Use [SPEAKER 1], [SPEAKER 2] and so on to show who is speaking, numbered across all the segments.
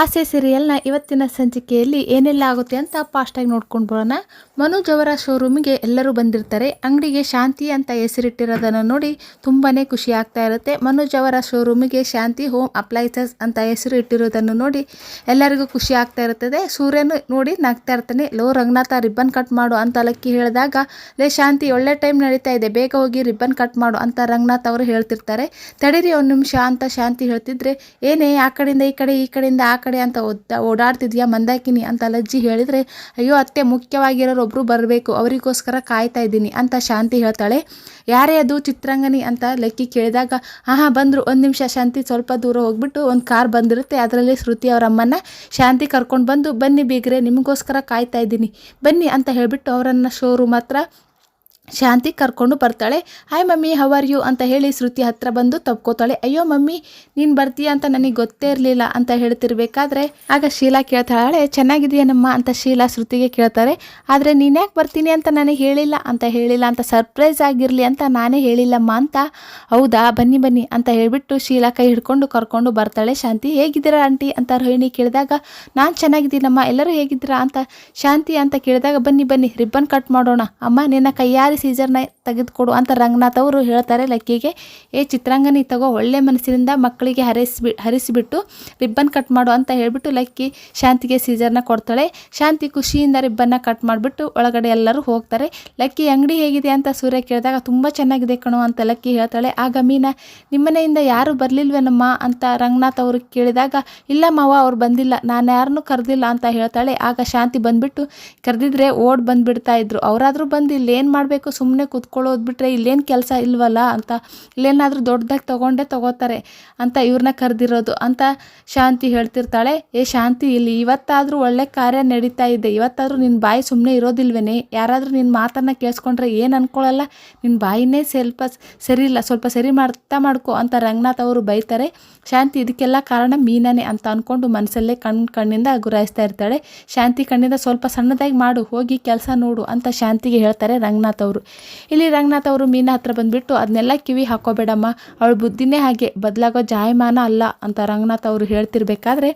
[SPEAKER 1] ಆಸೆ ಸೀರಿಯಲ್ನ ಇವತ್ತಿನ ಸಂಚಿಕೆಯಲ್ಲಿ ಏನೆಲ್ಲ ಆಗುತ್ತೆ ಅಂತ ಫಾಸ್ಟಾಗಿ ನೋಡ್ಕೊಂಡು ಬರೋಣ. ಮನೋಜ್ ಅವರ ಶೋರೂಮಿಗೆ ಎಲ್ಲರೂ ಬಂದಿರ್ತಾರೆ. ಅಂಗಡಿಗೆ ಶಾಂತಿ ಅಂತ ಹೆಸರಿಟ್ಟಿರೋದನ್ನು ನೋಡಿ ತುಂಬಾ ಖುಷಿ ಆಗ್ತಾ ಇರುತ್ತೆ. ಮನೋಜ್ ಅವರ ಶೋರೂಮಿಗೆ ಶಾಂತಿ ಹೋಮ್ ಅಪ್ಲೈಸಸ್ ಅಂತ ಹೆಸರು ಇಟ್ಟಿರೋದನ್ನು ನೋಡಿ ಎಲ್ಲರಿಗೂ ಖುಷಿ ಆಗ್ತಾ ಇರುತ್ತದೆ. ಸೂರ್ಯನು ನೋಡಿ ನಗ್ತಾ ಇರ್ತಾನೆ. ಲೋ ರಂಗನಾಥ, ರಿಬ್ಬನ್ ಕಟ್ ಮಾಡು ಅಂತ ಲಕ್ಕಿ ಹೇಳಿದಾಗ, ಲೇ ಶಾಂತಿ, ಒಳ್ಳೆ ಟೈಮ್ ನಡೀತಾ ಇದೆ. ಬೇಗ ಹೋಗಿ ರಿಬ್ಬನ್ ಕಟ್ ಮಾಡು ಅಂತ ರಂಗನಾಥ್ ಅವರು ಹೇಳ್ತಿರ್ತಾರೆ. ತಡೀರಿ ಒಂದು ನಿಮಿಷ ಅಂತ ಶಾಂತಿ ಹೇಳ್ತಿದ್ರೆ, ಏನೇ ಆ ಕಡೆಯಿಂದ ಈ ಕಡೆ, ಈ ಕಡೆಯಿಂದ ಆ ಕಡೆ ಅಂತ ಒದ್ದ ಓಡಾಡ್ತಿದ್ಯಾ? ಮಂದಾಕಿನಿ ಅಂತ ಲಜ್ಜಿ ಹೇಳಿದರೆ, ಅಯ್ಯೋ, ಅತ್ತೆ ಮುಖ್ಯವಾಗಿರೋರು ಒಬ್ರು ಬರಬೇಕು, ಅವರಿಗೋಸ್ಕರ ಕಾಯ್ತಾ ಇದ್ದೀನಿ ಅಂತ ಶಾಂತಿ ಹೇಳ್ತಾಳೆ. ಯಾರೇ ಅದು ಚಿತ್ರಾಂಗನಿ ಅಂತ ಲೆಕ್ಕಿ ಕೇಳಿದಾಗ ಹಾಂ ಹಾಂ ಬಂದರು, ಒಂದು ನಿಮಿಷ ಶಾಂತಿ ಸ್ವಲ್ಪ ದೂರ ಹೋಗ್ಬಿಟ್ಟು ಒಂದು ಕಾರ್ ಬಂದಿರುತ್ತೆ, ಅದರಲ್ಲಿ ಶ್ರುತಿ ಅವರ ಅಮ್ಮನ ಶಾಂತಿ ಕರ್ಕೊಂಡು ಬಂದು, ಬನ್ನಿ ಬೀಗರೆ, ನಿಮಗೋಸ್ಕರ ಕಾಯ್ತಾ ಇದ್ದೀನಿ, ಬನ್ನಿ ಅಂತ ಹೇಳಿಬಿಟ್ಟು ಅವರನ್ನು ಶೋರೂಮ್ ಹತ್ರ ಶಾಂತಿ ಕರ್ಕೊಂಡು ಬರ್ತಾಳೆ. Hi mummy how are you ಅಂತ ಹೇಳಿ ಶ್ರುತಿ ಹತ್ರ ಬಂದು ತಪ್ಕೋತಾಳೆ ಅಯ್ಯೋ ಮಮ್ಮಿ, ನೀನು ಬರ್ತೀಯ ಅಂತ ನನಗೆ ಗೊತ್ತೇ ಇರಲಿಲ್ಲ ಅಂತ ಹೇಳ್ತಿರ್ಬೇಕಾದ್ರೆ, ಆಗ ಶೀಲಾ ಕೇಳ್ತಾಳೆ ಚೆನ್ನಾಗಿದೆಯೇನಮ್ಮ ಅಂತ ಶೀಲಾ ಶ್ರುತಿಗೆ ಕೇಳ್ತಾರೆ. ಆದರೆ ನೀನು ಯಾಕೆ ಬರ್ತೀನಿ ಅಂತ ನನಗೆ ಹೇಳಿಲ್ಲ? ಅಂತ ಹೇಳಿಲ್ಲ ಅಂತ, ಸರ್ಪ್ರೈಸ್ ಆಗಿರಲಿ ಅಂತ ನಾನೇ ಹೇಳಿಲ್ಲಮ್ಮ ಅಂತ. ಹೌದಾ, ಬನ್ನಿ ಬನ್ನಿ ಅಂತ ಹೇಳಿಬಿಟ್ಟು ಶೀಲಾ ಕೈ ಹಿಡ್ಕೊಂಡು ಕರ್ಕೊಂಡು ಬರ್ತಾಳೆ. ಶಾಂತಿ, ಹೇಗಿದ್ದೀರಾ ಆಂಟಿ? ಅಂತ ರೋಹಿಣಿ ಕೇಳಿದಾಗ, ನಾನು ಚೆನ್ನಾಗಿದ್ದೀನಮ್ಮ, ಎಲ್ಲರೂ ಹೇಗಿದ್ದೀರಾ? ಅಂತ, ಶಾಂತಿ ಅಂತ ಕೇಳಿದಾಗ, ಬನ್ನಿ ಬನ್ನಿ, ರಿಬ್ಬನ್ ಕಟ್ ಮಾಡೋಣ. ಅಮ್ಮ, ನಿನ್ನ ಕೈಯಾರಿ ಸೀಸರ್ನ ತೆಗೆದುಕೊಡು ಅಂತ ರಂಗನಾಥ್ ಅವರು ಹೇಳ್ತಾರೆ. ಲಕ್ಕಿಗೆ ಏ ಚಿತ್ರಾಂಗನಿ ತಗೋ ಒಳ್ಳೆ ಮನಸ್ಸಿನಿಂದ ಮಕ್ಕಳಿಗೆ ಹರಿಸ್ಬಿ ಹರಿಸಿಬಿಟ್ಟು ರಿಬ್ಬನ್ ಕಟ್ ಮಾಡು ಅಂತ ಹೇಳಿಬಿಟ್ಟು ಲಕ್ಕಿ ಶಾಂತಿಗೆ ಸೀಸರ್ನ ಕೊಡ್ತಾಳೆ. ಶಾಂತಿ ಖುಷಿಯಿಂದ ರಿಬ್ಬನ್ನ ಕಟ್ ಮಾಡಿಬಿಟ್ಟು ಒಳಗಡೆ ಎಲ್ಲರೂ ಹೋಗ್ತಾರೆ. ಲಕ್ಕಿ ಅಂಗಡಿ ಹೇಗಿದೆ ಅಂತ ಸೂರ್ಯ ಕೇಳಿದಾಗ, ತುಂಬ ಚೆನ್ನಾಗಿದೆ ಕಣೋ ಅಂತ ಲಕ್ಕಿ ಹೇಳ್ತಾಳೆ. ಆಗ ಮೀನಾ, ನಿಮ್ಮನೆಯಿಂದ ಯಾರು ಬರಲಿಲ್ವೇನಮ್ಮ ಅಂತ ರಂಗನಾಥ್ ಅವರು ಕೇಳಿದಾಗ, ಇಲ್ಲ ಮಾವ, ಅವ್ರು ಬಂದಿಲ್ಲ. ನಾನು ಯಾರನ್ನು ಕರೆದಿಲ್ಲ ಅಂತ ಹೇಳ್ತಾಳೆ. ಆಗ ಶಾಂತಿ ಬಂದ್ಬಿಟ್ಟು, ಕರೆದಿದ್ರೆ ಓಡ್ ಬಂದ್ಬಿಡ್ತಾ ಇದ್ರು. ಅವರಾದರೂ ಬಂದು ಇಲ್ಲಿ ಏನು ಮಾಡಬೇಕು? ಸುಮ್ಮನೆ ಕೂತ್ಕೊಳ್ಳೋದು ಬಿಟ್ಟರೆ ಇಲ್ಲೇನು ಕೆಲಸ ಇಲ್ವಲ್ಲ ಅಂತ, ಇಲ್ಲೇನಾದರೂ ದೊಡ್ಡದಾಗಿ ತೊಗೊಂಡೇ ತಗೋತಾರೆ ಅಂತ ಇವ್ರನ್ನ ಕರೆದಿರೋದು ಅಂತ ಶಾಂತಿ ಹೇಳ್ತಿರ್ತಾಳೆ. ಏ ಶಾಂತಿ, ಇಲ್ಲಿ ಇವತ್ತಾದರೂ ಒಳ್ಳೆ ಕಾರ್ಯ ನಡೀತಾ ಇದೆ. ಇವತ್ತಾದರೂ ನಿನ್ನ ಬಾಯಿ ಸುಮ್ಮನೆ ಇರೋದಿಲ್ವೇನೆ? ಯಾರಾದರೂ ನಿನ್ನ ಮಾತನ್ನು ಕೇಳಿಸ್ಕೊಂಡ್ರೆ ಏನು ಅನ್ಕೊಳ್ಳಲ್ಲ ನಿನ್ನ ಬಾಯಿನೇ ಸ್ವಲ್ಪ ಸರಿ ಇಲ್ಲ ಸ್ವಲ್ಪ ಸರಿ ಮಾಡ್ತಾ ಮಾಡ್ಕೊ ಅಂತ ರಂಗನಾಥ್ ಅವರು ಬೈತಾರೆ. ಶಾಂತಿ, ಇದಕ್ಕೆಲ್ಲ ಕಾರಣ ಮೀನಾನೇ ಅಂತ ಅಂದ್ಕೊಂಡು ಮನಸ್ಸಲ್ಲೇ ಕಣ್ಣು ಕಣ್ಣಿಂದ ಗುರಾಯಿಸ್ತಾ ಇರ್ತಾಳೆ. ಶಾಂತಿ ಕಣ್ಣಿಂದ ಸ್ವಲ್ಪ ಸಣ್ಣದಾಗಿ ಮಾಡು, ಹೋಗಿ ಕೆಲಸ ನೋಡು ಅಂತ ಶಾಂತಿಗೆ ಹೇಳ್ತಾರೆ ರಂಗನಾಥ್ ಅವರು. ಇಲ್ಲಿ ರಂಗನಾಥ್ ಅವರು ಮೀನಾ ಹತ್ರ ಬಂದುಬಿಟ್ಟು ಅದನ್ನೆಲ್ಲ ಕಿವಿ ಹಾಕೋಬೇಡಮ್ಮ. ಅವಳ ಬುದ್ಧಿನೇ ಹಾಗೆ, ಬದಲಾಗೋ ಜಾಯಮಾನ ಅಲ್ಲ ಅಂತ ರಂಗನಾಥ್ ಅವರು ಹೇಳ್ತಿರ್ಬೇಕಾದ್ರೆ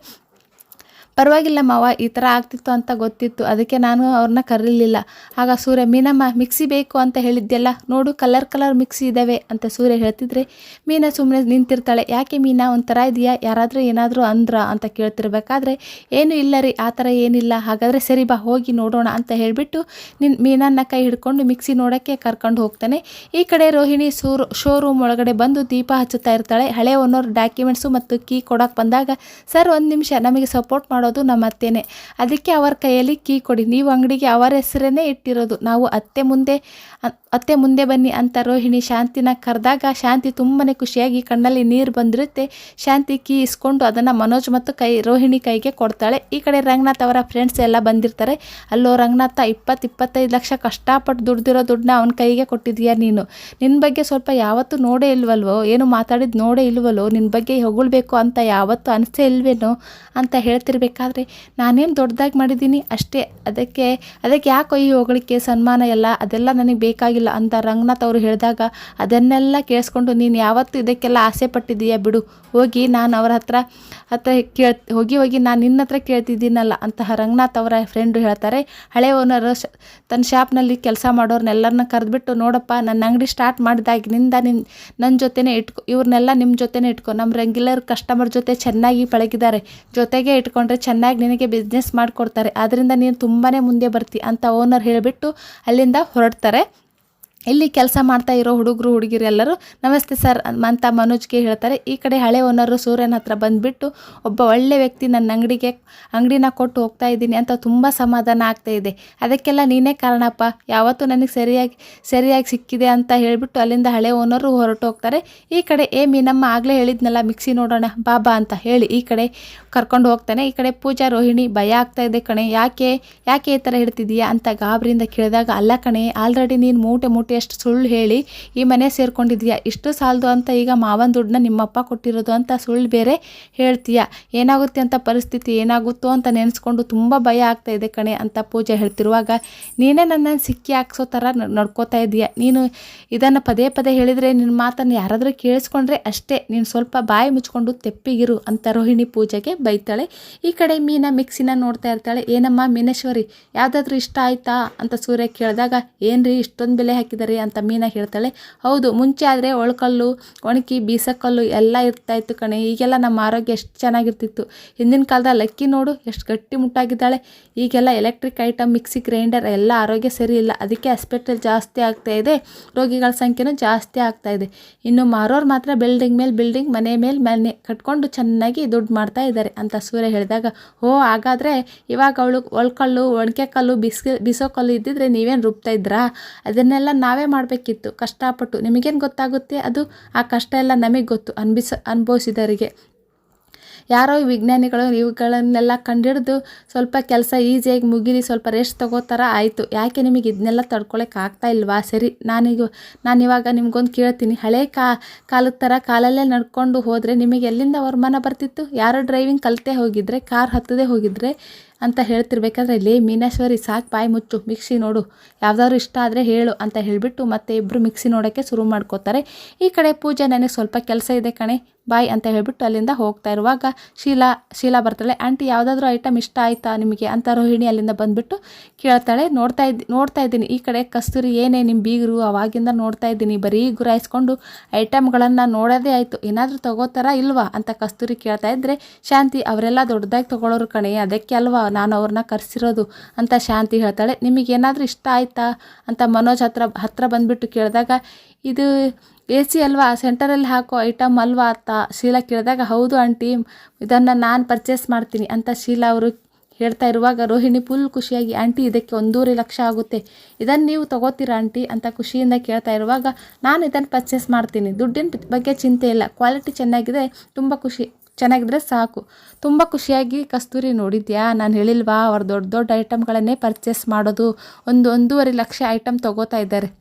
[SPEAKER 1] ಪರವಾಗಿಲ್ಲ ಮಾವ, ಈ ಥರ ಆಗ್ತಿತ್ತು ಅಂತ ಗೊತ್ತಿತ್ತು. ಅದಕ್ಕೆ ನಾನು ಅವ್ರನ್ನ ಕರೀಲಿಲ್ಲ. ಆಗ ಸೂರ್ಯ, ಮೀನಮ್ಮ, ಮಿಕ್ಸಿ ಬೇಕು ಅಂತ ಹೇಳಿದ್ದೆಲ್ಲ ನೋಡು, ಕಲರ್ ಕಲರ್ ಮಿಕ್ಸಿ ಇದ್ದಾವೆ ಅಂತ ಸೂರ್ಯ ಹೇಳ್ತಿದ್ರೆ, ಮೀನಾ ಸುಮ್ಮನೆ ನಿಂತಿರ್ತಾಳೆ. ಯಾಕೆ ಮೀನಾ, ಒಂಥರ ಇದೆಯಾ? ಯಾರಾದರೂ ಏನಾದರೂ ಅಂದ್ರ ಅಂತ ಕೇಳ್ತಿರ್ಬೇಕಾದ್ರೆ, ಏನು ಇಲ್ಲ ರೀ, ಆ ಥರ ಏನಿಲ್ಲ. ಹಾಗಾದರೆ ಸರಿ ಬಾ, ಹೋಗಿ ನೋಡೋಣ ಅಂತ ಹೇಳಿಬಿಟ್ಟು ನಿನ್ನ ಮೀನನ್ನ ಕೈ ಹಿಡ್ಕೊಂಡು ಮಿಕ್ಸಿ ನೋಡೋಕ್ಕೆ ಕರ್ಕೊಂಡು ಹೋಗ್ತಾನೆ. ಈ ಕಡೆ ರೋಹಿಣಿ ಸೂರು ಶೋರೂಮ್ ಒಳಗಡೆ ಬಂದು ದೀಪ ಹಚ್ಚುತ್ತಾ ಇರ್ತಾಳೆ. ಹಳೆ ಓನರ್ ಡಾಕ್ಯುಮೆಂಟ್ಸು ಮತ್ತು ಕೀ ಕೊಡೋಕೆ ಬಂದಾಗ, ಸರ್, ಒಂದು ನಿಮಿಷ, ನಮಗೆ ಸಪೋರ್ಟ್ ಮಾಡೋದು ನಮ್ಮ ಅತ್ತೆನೇ. ಅದಕ್ಕೆ ಅವರ ಕೈಯಲ್ಲಿ ಕೀ ಕೊಡಿ. ನೀವು ಅಂಗಡಿಗೆ ಅವರ ಹೆಸರನ್ನೇ ಇಟ್ಟಿರೋದು. ನಾವು ಅತ್ತೆ ಮುಂದೆ ಅತ್ತೆ ಮುಂದೆ ಬನ್ನಿ ಅಂತ ರೋಹಿಣಿ ಶಾಂತಿನ ಕರೆದಾಗ ಶಾಂತಿ ತುಂಬಾ ಖುಷಿಯಾಗಿ ಕಣ್ಣಲ್ಲಿ ನೀರು ಬಂದಿರುತ್ತೆ. ಶಾಂತಿ ಕೀ ಇಸ್ಕೊಂಡು ಅದನ್ನು ಮನೋಜ್ ಮತ್ತು ಕೈ, ರೋಹಿಣಿ ಕೈಗೆ ಕೊಡ್ತಾಳೆ. ಈ ಕಡೆ ರಂಗನಾಥ್ ಅವರ ಫ್ರೆಂಡ್ಸ್ ಎಲ್ಲ ಬಂದಿರ್ತಾರೆ. ಅಲ್ಲೋ ರಂಗನಾಥ ಇಪ್ಪತ್ತು ಇಪ್ಪತ್ತೈದು ಲಕ್ಷ ಕಷ್ಟಪಟ್ಟು ದುಡ್ದಿರೋ ದುಡ್ಡನ್ನ ಅವನ ಕೈಗೆ ಕೊಟ್ಟಿದ್ದೀಯಾ ನೀನು? ನಿನ್ನ ಬಗ್ಗೆ ಸ್ವಲ್ಪ ಯಾವತ್ತೂ ನೋಡೇ ಇಲ್ವಲ್ವೋ? ಏನು ಮಾತಾಡಿದ್ದು ನೋಡೇ ಇಲ್ವಲ್ವೋ? ನಿನ್ನ ಬಗ್ಗೆ ಹೊಗಳ್ಬೇಕು ಅಂತ ಯಾವತ್ತೂ ಅನಿಸೇ ಇಲ್ವೇನೋ? ಅಂತ ಹೇಳ್ತಿರ್ಬೇಕಾದ್ರೆ ನಾನೇನು ದೊಡ್ಡದಾಗಿ ಮಾಡಿದ್ದೀನಿ ಅಷ್ಟೇ. ಅದಕ್ಕೆ ಅದಕ್ಕೆ ಯಾಕೆ ಈ ಹೊಗಳಿಕೆ, ಸನ್ಮಾನ ಎಲ್ಲ, ಅದೆಲ್ಲ ನನಗೆ ಬೇಕಾಗಿಲ್ಲ ಅಂತ ರಂಗನಾಥ್ ಅವರು ಹೇಳಿದಾಗ ಅದನ್ನೆಲ್ಲ ಕೇಳಿಸ್ಕೊಂಡು ನೀನು ಯಾವತ್ತು ಇದಕ್ಕೆಲ್ಲ ಆಸೆ ಪಟ್ಟಿದ್ದೀಯಾ ಬಿಡು. ಹೋಗಿ ನಾನು ಅವ್ರ ಹತ್ರ ಹತ್ರ ಹೋಗಿ ಹೋಗಿ ನಾನು ನಿನ್ನ ಹತ್ರ ಕೇಳ್ತಿದ್ದೀನಲ್ಲ ಅಂತಹ ರಂಗನಾಥ್ ಅವರ ಫ್ರೆಂಡು ಹೇಳ್ತಾರೆ. ಹಳೆ ಓನರ್ ತನ್ನ ಶಾಪ್ನಲ್ಲಿ ಕೆಲಸ ಮಾಡೋರ್ನೆಲ್ಲರನ್ನ ಕರೆದ್ಬಿಟ್ಟು ನೋಡಪ್ಪ ನನ್ನ ಅಂಗಡಿ ಸ್ಟಾರ್ಟ್ ಮಾಡಿದಾಗಿನಿಂದ ನಿನ್ನ ನನ್ನ ಜೊತೆನೇ ಇಟ್ಕೊ ಇವ್ರನ್ನೆಲ್ಲ ನಿಮ್ಮ ಜೊತೆನೇ ಇಟ್ಕೊ. ನಮ್ಮ ರೆಗ್ಯುಲರ್ ಕಸ್ಟಮರ್ ಜೊತೆ ಚೆನ್ನಾಗಿ ಪಳಗಿದ್ದಾರೆ. ಜೊತೆಗೆ ಇಟ್ಕೊಂಡ್ರೆ ಚೆನ್ನಾಗಿ ನಿನಗೆ ಬಿಸ್ನೆಸ್ ಮಾಡಿಕೊಡ್ತಾರೆ. ಅದರಿಂದ ನೀನು ತುಂಬಾ ಮುಂದೆ ಬರ್ತಿ ಅಂತ ಓನರ್ ಹೇಳಿಬಿಟ್ಟು ಅಲ್ಲಿಂದ ಹೊರಡ್ತಾರೆ. ಇಲ್ಲಿ ಕೆಲಸ ಮಾಡ್ತಾ ಇರೋ ಹುಡುಗರು, ಹುಡುಗಿರು ಎಲ್ಲರೂ, ನಮಸ್ತೆ ಸರ್ ಅಂತ ಮನೋಜ್ಗೆ ಹೇಳ್ತಾರೆ. ಈ ಕಡೆ ಹಳೆ ಓನರು ಸೂರ್ಯನ ಹತ್ರ ಬಂದುಬಿಟ್ಟು ಒಬ್ಬ ಒಳ್ಳೆ ವ್ಯಕ್ತಿ ನನ್ನ ಅಂಗಡಿಗೆ, ಅಂಗಡಿನ ಕೊಟ್ಟು ಹೋಗ್ತಾ ಇದ್ದೀನಿ ಅಂತ ತುಂಬ ಸಮಾಧಾನ ಆಗ್ತಾ ಇದೆ. ಅದಕ್ಕೆಲ್ಲ ನೀನೇ ಕಾರಣಪ್ಪ. ಯಾವತ್ತೂ ನನಗೆ ಸರಿಯಾಗಿ ಸರಿಯಾಗಿ ಸಿಕ್ಕಿದೆ ಅಂತ ಹೇಳಿಬಿಟ್ಟು ಅಲ್ಲಿಂದ ಹಳೆ ಓನರು ಹೊರಟು ಹೋಗ್ತಾರೆ. ಈ ಕಡೆ ಏ ಮೀನಮ್ಮ ಆಗಲೇ ಹೇಳಿದ್ನಲ್ಲ, ಮಿಕ್ಸಿ ನೋಡೋಣ ಬಾಬಾ ಅಂತ ಹೇಳಿ ಈ ಕಡೆ ಕರ್ಕೊಂಡು ಹೋಗ್ತಾನೆ. ಈ ಕಡೆ ಪೂಜಾ, ರೋಹಿಣಿ ಭಯ ಆಗ್ತಾ ಇದೆ ಕಣೆ. ಯಾಕೆ ಯಾಕೆ ಈ ಥರ ಹಿಡ್ತಿದೀಯಾ ಅಂತ ಗಾಬರಿಯಿಂದ ಕೇಳಿದಾಗ, ಅಲ್ಲ ಕಣೆ, ಆಲ್ರೆಡಿ ನೀನು ಮೂಟೆ ಮೂಟೆ ಕೊಟ್ಟು ಎಷ್ಟು ಸುಳ್ಳು ಹೇಳಿ, ಈ ಮನೆ ಸೇರ್ಕೊಂಡಿದ್ಯಾ? ಇಷ್ಟು ಸಾಲದು ಅಂತ ಈಗ ಮಾವನ ದುಡ್ಡನ್ನ ನಿಮ್ಮಪ್ಪ ಕೊಟ್ಟಿರೋದು ಅಂತ ಸುಳ್ಳು ಬೇರೆ ಹೇಳ್ತೀಯ? ಏನಾಗುತ್ತೆ ಅಂತ ಪರಿಸ್ಥಿತಿ, ಏನಾಗುತ್ತೋ ಅಂತ ನೆನೆಸ್ಕೊಂಡು ತುಂಬ ಭಯ ಆಗ್ತಾ ಇದೆ ಕಣೆ, ಅಂತ ಪೂಜೆ ಹೇಳ್ತಿರುವಾಗ, ನೀನೇ ನನ್ನನ್ನು ಸಿಕ್ಕಿ ಹಾಕ್ಸೋ ಥರ ನಡ್ಕೋತಾ ಇದೀಯ ನೀನು ಇದನ್ನು ಪದೇ ಪದೇ ಹೇಳಿದರೆ ನಿನ್ನ ಮಾತನ್ನು ಯಾರಾದರೂ ಕೇಳಿಸ್ಕೊಂಡ್ರೆ ಅಷ್ಟೇ, ನೀನು ಸ್ವಲ್ಪ ಬಾಯಿ ಮುಚ್ಕೊಂಡು ತೆಪ್ಪಿಗಿರು, ಅಂತ ರೋಹಿಣಿ ಪೂಜೆಗೆ ಬೈತಾಳೆ. ಈ ಕಡೆ ಮೀನ ಮಿಕ್ಸಿನ ನೋಡ್ತಾ ಇರ್ತಾಳೆ, ಏನಮ್ಮ, ಮೀನೇಶ್ವರಿ, ಯಾವುದಾದ್ರೂ ಇಷ್ಟ ಆಯ್ತಾ? ಅಂತ ಸೂರ್ಯ ಕೇಳಿದಾಗ, ಏನ್ರಿ, ಇಷ್ಟೊಂದು ಬೆಲೆ ಹಾಕಿದಾರೆ ಅಂತ ಮೀನಾ ಹೇಳ್ತಾಳೆ. ಹೌದು, ಮುಂಚೆ ಆದರೆ ಒಳಕಲ್ಲು, ಒಣಕಿ, ಬೀಸಕಲ್ಲು ಎಲ್ಲ ಇರ್ತಾ ಇತ್ತು ಕಣೆ. ಈಗೆಲ್ಲ ನಮ್ಮ ಆರೋಗ್ಯ ಎಷ್ಟು ಚೆನ್ನಾಗಿರ್ತಿತ್ತು. ಹಿಂದಿನ ಕಾಲದ ಲಕ್ಕಿ ನೋಡು, ಎಷ್ಟು ಗಟ್ಟಿ ಮುಟ್ಟಾಗಿದ್ದಾಳೆ. ಈಗೆಲ್ಲ ಎಲೆಕ್ಟ್ರಿಕ್ ಐಟಮ್ ಮಿಕ್ಸಿ ಗ್ರೈಂಡರ್ ಎಲ್ಲ ಆರೋಗ್ಯ ಸರಿ ಇಲ್ಲ. ಅದಕ್ಕೆ ಹಾಸ್ಪಿಟಲ್ ಜಾಸ್ತಿ ಆಗ್ತಾ ಇದೆ. ರೋಗಿಗಳ ಸಂಖ್ಯೆನೂ ಜಾಸ್ತಿ ಆಗ್ತಾ ಇದೆ. ಇನ್ನು ಮಾರೋರು ಮಾತ್ರ ಬಿಲ್ಡಿಂಗ್ ಮೇಲೆ ಬಿಲ್ಡಿಂಗ್ ಮನೆ ಮೇಲೆ ಮನೆ ಕಟ್ಕೊಂಡು ಚೆನ್ನಾಗಿ ದುಡ್ಡು ಮಾಡ್ತಾ ಇದ್ದಾರೆ ಅಂತ ಸೂರ್ಯ ಹೇಳಿದಾಗ, ಓ, ಹಾಗಾದರೆ ಇವಾಗ ಅವಳು ಒಳ್ಕಲ್ಲು, ಒಣಕೆ ಕಲ್ಲು, ಬಿಸಿ, ಬಿಸೋ ಕಲ್ಲು ಇದ್ದಿದ್ರೆ ನೀವೇನು ರುಬ್ತಾ ಇದ್ರಾ? ಅದನ್ನೆಲ್ಲ ನಾವೇ ಮಾಡಬೇಕಿತ್ತು. ಕಷ್ಟಪಟ್ಟು. ನಿಮಗೇನು ಗೊತ್ತಾಗುತ್ತೆ? ಅದು ಆ ಕಷ್ಟ ಎಲ್ಲ ನಮಗೆ ಗೊತ್ತು. ಅನ್ಬಿಸ, ಅನುಭವಿಸಿದವರಿಗೆ. ಯಾರೋ ವಿಜ್ಞಾನಿಗಳು ಇವುಗಳನ್ನೆಲ್ಲ ಕಂಡಿಡಿದು ಸ್ವಲ್ಪ ಕೆಲಸ ಈಸಿಯಾಗಿ ಮುಗಿಲಿ ಸ್ವಲ್ಪ ರೆಸ್ಟ್ ಥರ ಆಯಿತು. ಯಾಕೆ ನಿಮಗೆ ಇದನ್ನೆಲ್ಲ ತಡ್ಕೊಳಕ್ಕೆ ಆಗ್ತಾ ಇಲ್ವಾ? ಸರಿ, ನಾನೀಗ ನಾನು ಇವಾಗ ನಿಮ್ಗೊಂದು ಕೇಳ್ತೀನಿ. ಹಳೆ ಕಾ, ಕಾಲದ ಥರ ಕಾಲಲ್ಲೇ ನಡ್ಕೊಂಡು ಹೋದರೆ ನಿಮಗೆ ಎಲ್ಲಿಂದ ವರಮಾನ ಬರ್ತಿತ್ತು? ಯಾರೋ ಡ್ರೈವಿಂಗ್ ಕಲಿತೇ ಹೋಗಿದ್ರೆ, ಕಾರ್ ಹತ್ತದೇ ಹೋಗಿದ್ರೆ ಅಂತ ಹೇಳ್ತಿರ್ಬೇಕಾದ್ರೆ, ಲೇ ಮೀನೇಶ್ವರಿ ಸಾಕು ಬಾಯಿ ಮುಚ್ಚು, ಮಿಕ್ಸಿ ನೋಡು. ಯಾವ್ದಾದ್ರು ಇಷ್ಟ ಆದರೆ ಹೇಳು ಅಂತ ಹೇಳಿಬಿಟ್ಟು ಮತ್ತೆ ಇಬ್ಬರು ಮಿಕ್ಸಿ ನೋಡೋಕ್ಕೆ ಶುರು ಮಾಡ್ಕೋತಾರೆ. ಈ ಕಡೆ ಪೂಜೆ ನನಗೆ ಸ್ವಲ್ಪ ಕೆಲಸ ಇದೆ ಕಣೆ, ಬಾಯ್ ಅಂತ ಹೇಳಿಬಿಟ್ಟು ಅಲ್ಲಿಂದ ಹೋಗ್ತಾ ಇರುವಾಗ ಶೀಲಾ ಶೀಲಾ ಬರ್ತಾಳೆ. ಆಂಟಿ, ಯಾವುದಾದ್ರೂ ಐಟಮ್ ಇಷ್ಟ ಆಯಿತಾ ನಿಮಗೆ? ಅಂತ ರೋಹಿಣಿ ಅಲ್ಲಿಂದ ಬಂದುಬಿಟ್ಟು ಕೇಳ್ತಾಳೆ. ನೋಡ್ತಾ ಇದ್ದಿ ನೋಡ್ತಾ ಇದ್ದೀನಿ. ಈ ಕಡೆ ಕಸ್ತೂರಿ ಏನೇ ನಿಮ್ಮ ಬೀಗರು ಅವಾಗಿಂದ ನೋಡ್ತಾ ಇದ್ದೀನಿ. ಬರೀ ಗುರಾಯಿಸ್ಕೊಂಡು ಐಟಮ್ಗಳನ್ನು ನೋಡೋದೇ ಆಯಿತು. ಏನಾದರೂ ತಗೋತಾರಾ ಇಲ್ವಾ? ಅಂತ ಕಸ್ತೂರಿ ಕೇಳ್ತಾ ಇದ್ದರೆ ಶಾಂತಿ, ಅವರೆಲ್ಲ ದೊಡ್ಡದಾಗಿ ತಗೊಳ್ಳೋರು ಕಣೆ. ಅದಕ್ಕೆ ಅಲ್ವಾ ನಾನು ಅವ್ರನ್ನ ಕರೆಸಿರೋದು ಅಂತ ಶಾಂತಿ ಹೇಳ್ತಾಳೆ. ನಿಮಗೇನಾದರೂ ಇಷ್ಟ ಆಯ್ತಾ ಅಂತ ಮನೋಜ್ ಹತ್ರ ಹತ್ರ ಬಂದುಬಿಟ್ಟು ಕೇಳಿದಾಗ, ಇದು ಎ ಸಿ ಅಲ್ವಾ? ಸೆಂಟರಲ್ಲಿ ಹಾಕೋ ಐಟಮ್ ಅಲ್ವಾ ಅಂತ ಶೀಲಾ ಕೇಳಿದಾಗ, ಹೌದು ಆಂಟಿ, ಇದನ್ನು ನಾನು ಪರ್ಚೇಸ್ ಮಾಡ್ತೀನಿ ಅಂತ ಶೀಲಾ ಅವರು ಹೇಳ್ತಾ ಇರುವಾಗ ರೋಹಿಣಿ ಫುಲ್ ಖುಷಿಯಾಗಿ, ಆಂಟಿ, ಇದಕ್ಕೆ ಒಂದೂವರೆ ಲಕ್ಷ ಆಗುತ್ತೆ. ಇದನ್ನು ನೀವು ತಗೋತೀರಾ ಆಂಟಿ? ಅಂತ ಖುಷಿಯಿಂದ ಕೇಳ್ತಾ ಇರುವಾಗ, ನಾನು ಇದನ್ನು ಪರ್ಚೇಸ್ ಮಾಡ್ತೀನಿ. ದುಡ್ಡಿನ ಬಗ್ಗೆ ಚಿಂತೆ ಇಲ್ಲ. ಕ್ವಾಲಿಟಿ ಚೆನ್ನಾಗಿದೆ. ತುಂಬ ಖುಷಿ. ಚೆನ್ನಾಗಿದ್ರೆ ಸಾಕು. ತುಂಬ ಖುಷಿಯಾಗಿ ಕಸ್ತೂರಿ ನೋಡಿದ್ಯಾ? ನಾನು ಹೇಳಿಲ್ವಾ, ಅವ್ರು ದೊಡ್ಡ ದೊಡ್ಡ ಐಟಮ್ಗಳನ್ನೇ ಪರ್ಚೇಸ್ ಮಾಡೋದು. ಒಂದು ಒಂದೂವರೆ ಲಕ್ಷ ಐಟಮ್ ತೊಗೋತಾ ಇದ್ದಾರೆ.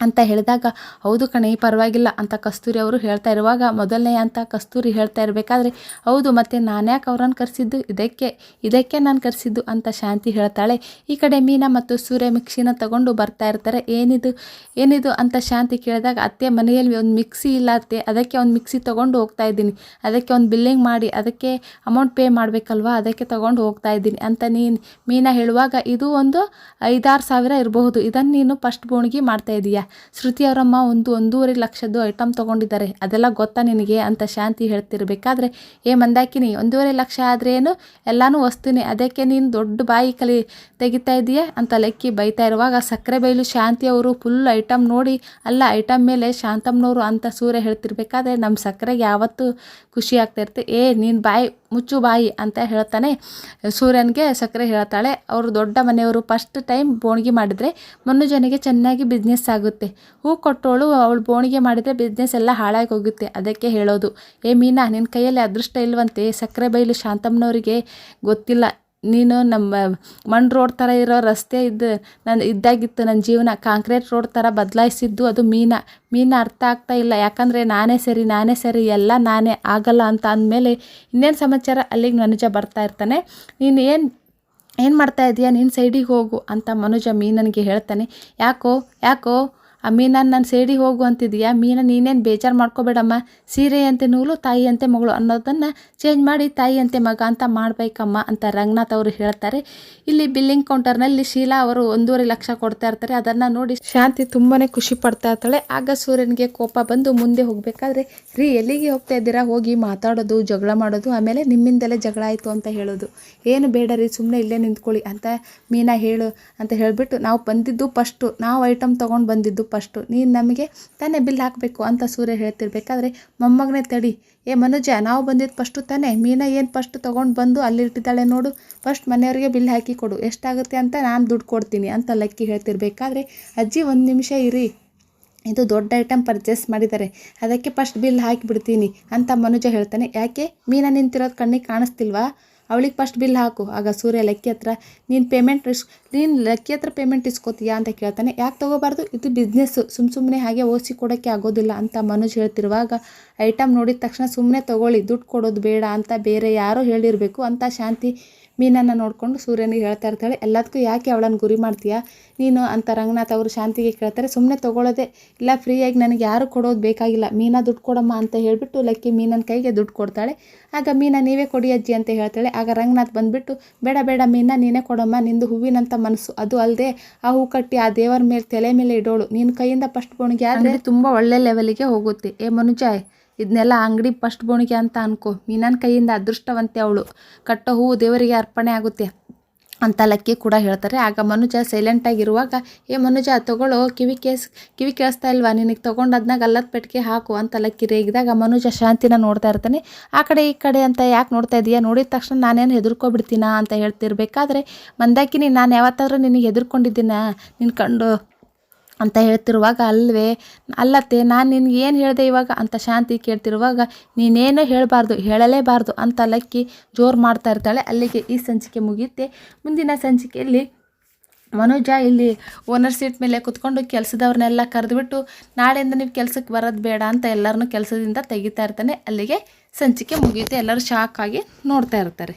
[SPEAKER 1] ಅಂತ ಹೇಳಿದಾಗ, ಹೌದು ಕಣೆ, ಪರವಾಗಿಲ್ಲ ಅಂತ ಕಸ್ತೂರಿ ಅವರು ಹೇಳ್ತಾ ಇರುವಾಗ, ಮೊದಲನೇ ಅಂತ ಕಸ್ತೂರಿ ಹೇಳ್ತಾ ಇರಬೇಕಾದ್ರೆ, ಹೌದು, ಮತ್ತು ನಾನ್ಯಾಕೆ ಅವ್ರನ್ನ ಕರೆಸಿದ್ದು? ಇದಕ್ಕೆ ಇದಕ್ಕೆ ನಾನು ಕರೆಸಿದ್ದು ಅಂತ ಶಾಂತಿ ಹೇಳ್ತಾಳೆ. ಈ ಕಡೆ ಮೀನಾ ಮತ್ತು ಸೂರ್ಯ ಮಿಕ್ಸಿನ ತಗೊಂಡು ಬರ್ತಾ ಇರ್ತಾರೆ. ಏನಿದು ಏನಿದು? ಅಂತ ಶಾಂತಿ ಕೇಳಿದಾಗ, ಅತ್ತೆ, ಮನೆಯಲ್ಲಿ ಒಂದು ಮಿಕ್ಸಿ ಇಲ್ಲ ಅತ್ತೆ, ಅದಕ್ಕೆ ಒಂದು ಮಿಕ್ಸಿ ತೊಗೊಂಡು ಹೋಗ್ತಾ ಇದ್ದೀನಿ. ಅದಕ್ಕೆ ಒಂದು ಬಿಲ್ಲಿಂಗ್ ಮಾಡಿ, ಅದಕ್ಕೆ ಅಮೌಂಟ್ ಪೇ ಮಾಡಬೇಕಲ್ವಾ, ಅದಕ್ಕೆ ತೊಗೊಂಡು ಹೋಗ್ತಾ ಇದ್ದೀನಿ ಅಂತ ನೀನು, ಮೀನಾ ಹೇಳುವಾಗ, ಇದು ಒಂದು ಐದಾರು ಸಾವಿರ ಇರಬಹುದು. ಇದನ್ನು ನೀನು ಫಸ್ಟ್ ಬೋಣಿಗೆ ಮಾಡ್ತಾ ಇದೀಯಾ? ಶ್ರುತಿ ಅವರಮ್ಮ ಒಂದು ಒಂದೂವರೆ ಲಕ್ಷದ್ದು ಐಟಮ್ ತೊಗೊಂಡಿದ್ದಾರೆ. ಅದೆಲ್ಲ ಗೊತ್ತಾ ನಿನಗೆ ಅಂತ ಶಾಂತಿ ಹೇಳ್ತಿರ್ಬೇಕಾದ್ರೆ, ಏ ಮಂದಾಕಿನಿ, ಒಂದೂವರೆ ಲಕ್ಷ ಆದ್ರೇನು? ಎಲ್ಲನೂ ವಸ್ತುನಿ. ಅದಕ್ಕೆ ನೀನು ದೊಡ್ಡ ಬಾಯಿ ಕಲಿ ತೆಗಿತಾ ಇದೀಯಾ? ಅಂತ ಲೆಕ್ಕಿ ಬೈತಾ ಇರುವಾಗ ಸಕ್ಕರೆ ಬೈಲು ಶಾಂತಿ ಅವರು ಫುಲ್ ಐಟಮ್ ನೋಡಿ, ಅಲ್ಲ ಐಟಮ್ ಮೇಲೆ ಶಾಂತಮ್ಮನವರು ಅಂತ ಸೂರ್ಯ ಹೇಳ್ತಿರ್ಬೇಕಾದ್ರೆ ನಮ್ಮ ಸಕ್ಕರೆಗೆ ಯಾವತ್ತೂ ಖುಷಿ ಆಗ್ತಾ ಇರುತ್ತೆ. ಏ, ನೀನು ಬಾಯಿ ಮುಚ್ಚು ಬಾಯಿ ಅಂತ ಹೇಳ್ತಾನೆ. ಸೂರ್ಯನಿಗೆ ಸಕ್ಕರೆ ಹೇಳ್ತಾಳೆ. ಅವರು ದೊಡ್ಡ ಮನೆಯವರು ಫಸ್ಟ್ ಟೈಮ್ ಬೋಣಿಗೆ ಮಾಡಿದರೆ ಮನುಜನಿಗೆ ಚೆನ್ನಾಗಿ ಬಿಸ್ನೆಸ್ ಆಗುತ್ತೆ. ಹೂ ಕೊಟ್ಟೋಳು ಅವಳು ಬೋಣಿಗೆ ಮಾಡಿದರೆ ಬಿಸ್ನೆಸ್ ಎಲ್ಲ ಹಾಳಾಗಿ ಹೋಗುತ್ತೆ. ಅದಕ್ಕೆ ಹೇಳೋದು, ಏ ಮೀನಾ ನಿನ್ನ ಕೈಯಲ್ಲಿ ಅದೃಷ್ಟ ಇಲ್ವಂತೆ? ಸಕ್ಕರೆ ಬೈಲು ಶಾಂತಮ್ಮನವರಿಗೆ ಗೊತ್ತಿಲ್ಲ. ನೀನು ನಮ್ಮ ಮಣ್ಣು ರೋಡ್ ಥರ ಇರೋ ರಸ್ತೆ ಇದ್ದು ನಾನು ಇದ್ದಾಗಿತ್ತು ನನ್ನ ಜೀವನ ಕಾಂಕ್ರೀಟ್ ರೋಡ್ ಥರ ಬದಲಾಯಿಸಿದ್ದು ಅದು ಮೀನಾ. ಮೀನಾ ಅರ್ಥ ಆಗ್ತಾ ಇಲ್ಲ. ಯಾಕಂದರೆ ನಾನೇ ಸರಿ ನಾನೇ ಸರಿ, ಎಲ್ಲ ನಾನೇ ಆಗಲ್ಲ ಅಂತ ಅಂದಮೇಲೆ ಇನ್ನೇನು ಸಮಾಚಾರ? ಅಲ್ಲಿಗೆ ಮನುಜ ಬರ್ತಾ ಇರ್ತಾನೆ. ನೀನು ಏನು ಏನು ಮಾಡ್ತಾ ಇದೀಯ? ನಿನ್ನ ಸೈಡಿಗೆ ಹೋಗು ಅಂತ ಮನುಜ ಮೀನನಿಗೆ ಹೇಳ್ತಾನೆ. ಯಾಕೋ ಯಾಕೋ ಆ ಮೀನನ್ನು ನಾನು ಸೇಡಿ ಹೋಗು ಅಂತಿದೀಯಾ? ಮೀನ ನೀನೇನು ಬೇಜಾರು ಮಾಡ್ಕೋಬೇಡಮ್ಮ. ಸೀರೆಯಂತೆ ನೂಲು, ತಾಯಿಯಂತೆ ಮಗಳು ಅನ್ನೋದನ್ನು ಚೇಂಜ್ ಮಾಡಿ ತಾಯಿಯಂತೆ ಮಗ ಅಂತ ಮಾಡಬೇಕಮ್ಮ ಅಂತ ರಂಗನಾಥ್ ಅವರು ಹೇಳ್ತಾರೆ. ಇಲ್ಲಿ ಬಿಲ್ಲಿಂಗ್ ಕೌಂಟರ್ನಲ್ಲಿ ಶೀಲಾ ಅವರು ಒಂದೂವರೆ ಲಕ್ಷ ಕೊಡ್ತಾ ಇರ್ತಾರೆ. ಅದನ್ನು ನೋಡಿ ಶಾಂತಿ ತುಂಬಾ ಖುಷಿ ಪಡ್ತಾ ಇರ್ತಾಳೆ. ಆಗ ಸೂರ್ಯನಿಗೆ ಕೋಪ ಬಂದು ಮುಂದೆ ಹೋಗಬೇಕಾದ್ರೆ, ರೀ ಎಲ್ಲಿಗೆ ಹೋಗ್ತಾ ಇದ್ದೀರಾ? ಹೋಗಿ ಮಾತಾಡೋದು, ಜಗಳ ಮಾಡೋದು, ಆಮೇಲೆ ನಿಮ್ಮಿಂದಲೇ ಜಗಳ ಆಯಿತು ಅಂತ ಹೇಳೋದು. ಏನು ಬೇಡ ರೀ ಸುಮ್ಮನೆ ಇಲ್ಲೇ ನಿಂತ್ಕೊಳ್ಳಿ ಅಂತ ಮೀನಾ ಹೇಳು ಅಂತ ಹೇಳಿಬಿಟ್ಟು ನಾವು ಬಂದಿದ್ದು ಫಸ್ಟು ನಾವು ಐಟಮ್ ತೊಗೊಂಡು ಬಂದಿದ್ದು ಫಸ್ಟು ನೀನು ನಮಗೆ ತಾನೇ ಬಿಲ್ ಹಾಕಬೇಕು ಅಂತ ಸೂರ್ಯ ಹೇಳ್ತಿರ್ಬೇಕಾದ್ರೆ, ಮೊಮ್ಮಗನೇ ತಡಿ. ಏ ಮನುಜ, ನಾವು ಬಂದಿದ್ದು ಫಸ್ಟು ತಾನೇ. ಮೀನಾ ಏನು ಫಸ್ಟ್ ತೊಗೊಂಡು ಬಂದು ಅಲ್ಲಿ ಇಟ್ಟಿದ್ದಾಳೆ ನೋಡು. ಫಸ್ಟ್ ಮನೆಯವರಿಗೆ ಬಿಲ್ ಹಾಕಿ ಕೊಡು. ಎಷ್ಟಾಗುತ್ತೆ ಅಂತ ನಾನು ದುಡ್ಡು ಕೊಡ್ತೀನಿ ಅಂತ ಲಕ್ಕಿ ಹೇಳ್ತಿರ್ಬೇಕಾದ್ರೆ, ಅಜ್ಜಿ ಒಂದು ನಿಮಿಷ ಇರಿ. ಇದು ದೊಡ್ಡ ಐಟಮ್ ಪರ್ಚೇಸ್ ಮಾಡಿದ್ದಾರೆ. ಅದಕ್ಕೆ ಫಸ್ಟ್ ಬಿಲ್ ಹಾಕಿಬಿಡ್ತೀನಿ ಅಂತ ಮನುಜ ಹೇಳ್ತಾನೆ. ಯಾಕೆ? ಮೀನಾ ನಿಂತಿರೋದು ಕಣ್ಣಿಗೆ ಕಾಣಿಸ್ತಿಲ್ವಾ? ಅವಳಿಗೆ ಫಸ್ಟ್ ಬಿಲ್ ಹಾಕು. ಆಗ ಸೂರ್ಯ ಲೆಕ್ಕಿ ಹತ್ರ, ನೀನು ಪೇಮೆಂಟ್ ಇಸ್ ನೀನು ಲೆಕ್ಕಿ ಹತ್ರ ಪೇಮೆಂಟ್ ಇಸ್ಕೋತೀಯಾ? ಅಂತ ಕೇಳ್ತಾನೆ. ಯಾಕೆ ತೊಗೋಬಾರ್ದು? ಇದು ಬಿಸ್ನೆಸ್ಸು ಸುಮ್ಮ ಸುಮ್ಮನೆ ಹಾಗೆ ಓಸಿ ಕೊಡೋಕ್ಕೆ ಆಗೋದಿಲ್ಲ ಅಂತ ಮನೋಜ್ ಹೇಳ್ತಿರುವಾಗ ಐಟಮ್ ನೋಡಿದ ತಕ್ಷಣ ಸುಮ್ಮನೆ ತೊಗೊಳ್ಳಿ. ದುಡ್ಡು ಕೊಡೋದು ಬೇಡ ಅಂತ ಬೇರೆ ಯಾರೋ ಹೇಳಿರಬೇಕು ಅಂತ ಶಾಂತಿ ಮೀನನ್ನು ನೋಡಿಕೊಂಡು ಸೂರ್ಯನಿಗೆ ಹೇಳ್ತಾ ಇರ್ತಾಳೆ, ಎಲ್ಲದಕ್ಕೂ ಯಾಕೆ ಅವಳನ್ನು ಗುರಿ ಮಾಡ್ತೀಯಾ? ನೀನು ಅಂತ ರಂಗನಾಥ್ ಅವರು ಶಾಂತಿಗೆ ಕೇಳ್ತಾರೆ ಸುಮ್ಮನೆ ತೊಗೊಳ್ಳೋದೆ. ಇಲ್ಲ, ಫ್ರೀಯಾಗಿ ನನಗೆ ಯಾರು ಕೊಡೋದು ಬೇಕಾಗಿಲ್ಲ. ಮೀನಾ ದುಡ್ಡು ಕೊಡಮ್ಮ ಅಂತ ಹೇಳಿಬಿಟ್ಟು ಲಕ್ಕಿ ಮೀನನ ಕೈಗೆ ದುಡ್ಡು ಕೊಡ್ತಾಳೆ. ಆಗ ಮೀನಾ, ನೀವೇ ಕೊಡಿ ಅಜ್ಜಿ ಅಂತ ಹೇಳ್ತಾಳೆ. ಆಗ ರಂಗನಾಥ್ ಬಂದುಬಿಟ್ಟು, ಬೇಡ ಬೇಡ ಮೀನಾ, ನೀನೇ ಕೊಡಮ್ಮ. ನಿಂದು ಹೂವಿನಂಥ ಮನಸ್ಸು. ಅದು ಅಲ್ಲದೆ ಆ ಹೂ ಕಟ್ಟಿ ಆ ದೇವರ ಮೇಲೆ ತಲೆ ಮೇಲೆ ಇಡೋಳು. ನಿನ್ನ ಕೈಯಿಂದ ಫಸ್ಟ್ ಬೋಣಿಗೆ ಆದರೆ ತುಂಬ ಒಳ್ಳೆ ಲೆವೆಲಿಗೆ ಹೋಗುತ್ತೆ. ಏ ಮನುಜ ಇದನ್ನೆಲ್ಲ ಅಂಗಡಿ ಫಸ್ಟ್ ಬೋಣಿಗೆ ಅಂತ ಅನ್ಕೋ. ಮೀನನ ಕೈಯಿಂದ ಅದೃಷ್ಟವಂತೆ ಅವಳು. ಕಟ್ಟೋ ಹೂವು ದೇವರಿಗೆ ಅರ್ಪಣೆ ಆಗುತ್ತೆ ಅಂತ ಲಕ್ಕಿ ಕೂಡ ಹೇಳ್ತಾರೆ. ಆಗ ಮನುಜ ಸೈಲೆಂಟಾಗಿರುವಾಗ ಏ ಮನುಜ, ತಗೊಳ್ಳೋ, ಕಿವಿ ಕೇಸ್, ಕಿವಿ ಕೇಳಿಸ್ತಾ ಇಲ್ವಾ? ನಿನಗೆ ತೊಗೊಂಡು ಅದನ್ನ ಗಲ್ಲದ ಪೆಟ್ಟಿಗೆ ಹಾಕು ಅಂತ ಲಕ್ಕಿ ರೇಗಿದಾಗ ಮನುಜ ಶಾಂತಿನ ನೋಡ್ತಾ ಇರ್ತಾನೆ. ಆ ಕಡೆ, ಈ ಕಡೆ ಅಂತ ಯಾಕೆ ನೋಡ್ತಾ ಇದೀಯಾ ನೋಡಿದ ತಕ್ಷಣ ನಾನೇನು ಹೆದರ್ಕೊಬಿಡ್ತೀನಾ? ಅಂತ ಹೇಳ್ತಿರ್ಬೇಕಾದ್ರೆ, ಮಂದಾಕಿನಿ, ನಾನು ಯಾವತ್ತಾದ್ರೂ ನಿನಗೆ ಹೆದರ್ಕೊಂಡಿದ್ದೀನ? ನಿನ್ನ ಕಂಡು ಅಂತ ಹೇಳ್ತಿರುವಾಗ ಅಲ್ವೇ, ಅಲ್ಲತ್ತೆ, ನಾನು ನಿನ್ಗೆ ಏನು ಹೇಳಿದೆ ಇವಾಗ ಅಂತ ಶಾಂತಿ ಕೇಳ್ತಿರುವಾಗ ನೀನೇನು ಹೇಳಬಾರ್ದು, ಹೇಳಲೇಬಾರ್ದು ಅಂತ ಲಕ್ಕಿ ಜೋರು ಮಾಡ್ತಾ ಇರ್ತಾಳೆ. ಅಲ್ಲಿಗೆ ಈ ಸಂಚಿಕೆ ಮುಗಿಯುತ್ತೆ. ಮುಂದಿನ ಸಂಚಿಕೆಯಲ್ಲಿ ಮನೋಜ ಇಲ್ಲಿ ಓನರ್ ಸೀಟ್ ಮೇಲೆ ಕುತ್ಕೊಂಡು ಕೆಲಸದವ್ರನ್ನೆಲ್ಲ ಕರೆದುಬಿಟ್ಟು, ನಾಳೆಯಿಂದ ನೀವು ಕೆಲಸಕ್ಕೆ ಬರೋದು ಬೇಡ ಅಂತ ಎಲ್ಲರನ್ನೂ ಕೆಲಸದಿಂದ ತೆಗಿತಾ ಇರ್ತಾನೆ. ಅಲ್ಲಿಗೆ ಸಂಚಿಕೆ ಮುಗಿಯುತ್ತೆ. ಎಲ್ಲರೂ ಶಾಕ್ ಆಗಿ ನೋಡ್ತಾ ಇರ್ತಾರೆ.